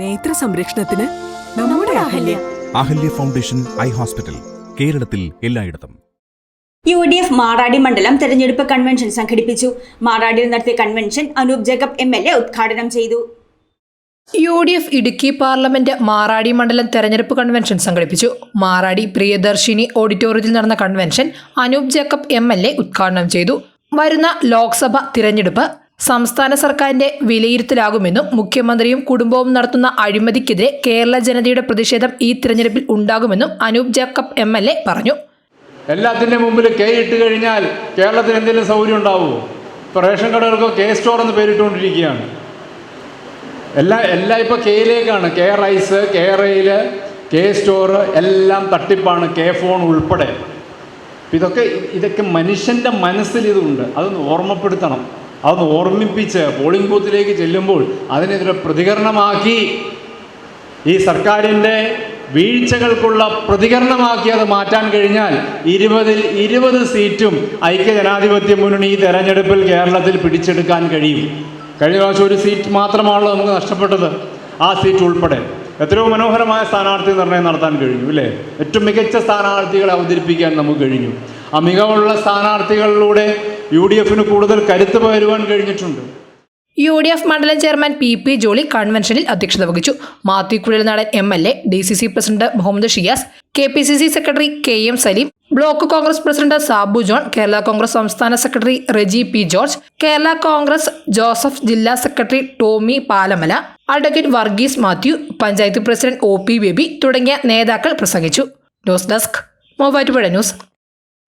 നേത്ര സംരക്ഷണത്തിന് നമ്മുടെ Ahalya. Ahalya. Foundation eye hospital കേരളത്തിൽ എല്ലായിടത്തും. യു ഡി എഫ് മാറാടി മണ്ഡലം തെരഞ്ഞെടുപ്പ് കൺവെൻഷൻ സംഘടിപ്പിച്ചു. മാറാടിയിൽ നടത്തിയ convention Anoop Jacob M L A ഉദ്ഘാടനം ചെയ്തു. U D F Idukki parliament Maradi മണ്ഡലം തെരഞ്ഞെടുപ്പ് കൺവെൻഷൻ സംഘടിപ്പിച്ചു. മാറാടി പ്രിയദർശിനി ഓഡിറ്റോറിയത്തിൽ നടന്ന convention Anoop Jacob M L A ഉദ്ഘാടനം ചെയ്തു. വരുന്ന ലോക്സഭ തിരഞ്ഞെടുപ്പ് സംസ്ഥാന സർക്കാരിന്റെ വിലയിരുത്തലാകുമെന്നും മുഖ്യമന്ത്രിയും കുടുംബവും നടത്തുന്ന അഴിമതിക്കെതിരെ കേരള ജനതയുടെ പ്രതിഷേധം ഈ തിരഞ്ഞെടുപ്പിൽ ഉണ്ടാകുമെന്നും Anoop Jacob M L A പറഞ്ഞു. എല്ലാത്തിന്റെ മുമ്പിൽ കെ ഇട്ട് കഴിഞ്ഞാൽ കേരളത്തിന് എന്തെങ്കിലും സൗകര്യം ഉണ്ടാവുമോ? ഇപ്പോൾ റേഷൻ കടകൾക്ക് കെ സ്റ്റോർ എന്ന് പേരിട്ടുകൊണ്ടിരിക്കുകയാണ്. എല്ലാ എല്ലാം ഇപ്പോൾ കെയിലേക്കാണ്. K rice K rail K store എല്ലാം തട്ടിപ്പാണ് കെ ഫോൺ ഉൾപ്പെടെ. ഇതൊക്കെ ഇതൊക്കെ മനുഷ്യന്റെ മനസ്സിൽ ഇതുണ്ട്. അതൊന്ന് ഓർമ്മപ്പെടുത്തണം. അതൊന്ന് ഓർമ്മിപ്പിച്ച് പോളിംഗ് ബൂത്തിലേക്ക് ചെല്ലുമ്പോൾ അതിനെതിരെ പ്രതികരണമാക്കി. ഈ സർക്കാരിന്റെ വീഴ്ചകൾക്കുള്ള പ്രതികരണമാക്കി അത് മാറ്റാൻ കഴിഞ്ഞാൽ ഇരുപതിൽ ഇരുപത് സീറ്റും ഐക്യ ജനാധിപത്യ മുന്നണി ഈ തെരഞ്ഞെടുപ്പിൽ കേരളത്തിൽ പിടിച്ചെടുക്കാൻ കഴിയും. കഴിഞ്ഞ പ്രാവശ്യം ഒരു സീറ്റ് മാത്രമാണല്ലോ നമുക്ക് നഷ്ടപ്പെട്ടത്. ആ സീറ്റ് ഉൾപ്പെടെ എത്രയോ മനോഹരമായ സ്ഥാനാർത്ഥി നിർണയം നടത്താൻ കഴിഞ്ഞു അല്ലേ? ഏറ്റവും മികച്ച സ്ഥാനാർത്ഥികളെ അവതരിപ്പിക്കാൻ നമുക്ക് കഴിഞ്ഞു. ആ മികവുള്ള സ്ഥാനാർത്ഥികളിലൂടെ യു ഡി എഫിന് കൂടുതൽ കരുത്ത് പകരുവാൻ കഴിഞ്ഞിട്ടുണ്ട്. യു ഡി എഫ് മണ്ഡലം ചെയർമാൻ പി പി ജോളി കൺവെൻഷനിൽ അധ്യക്ഷത വഹിച്ചു. Mathew Kuzhalnadan M L A D C C president Muhammad Shiyas K P C C secretary K M Saleem block Congress president Sabu John Kerala Congress സംസ്ഥാന secretary Reji P George Kerala Congress Joseph ജില്ലാ secretary Tommy Palamala advocate Varghese Mathew panchayat president O P Baby തുടങ്ങിയ നേതാക്കൾ പ്രസംഗിച്ചു. News desk Muvattupuzha news.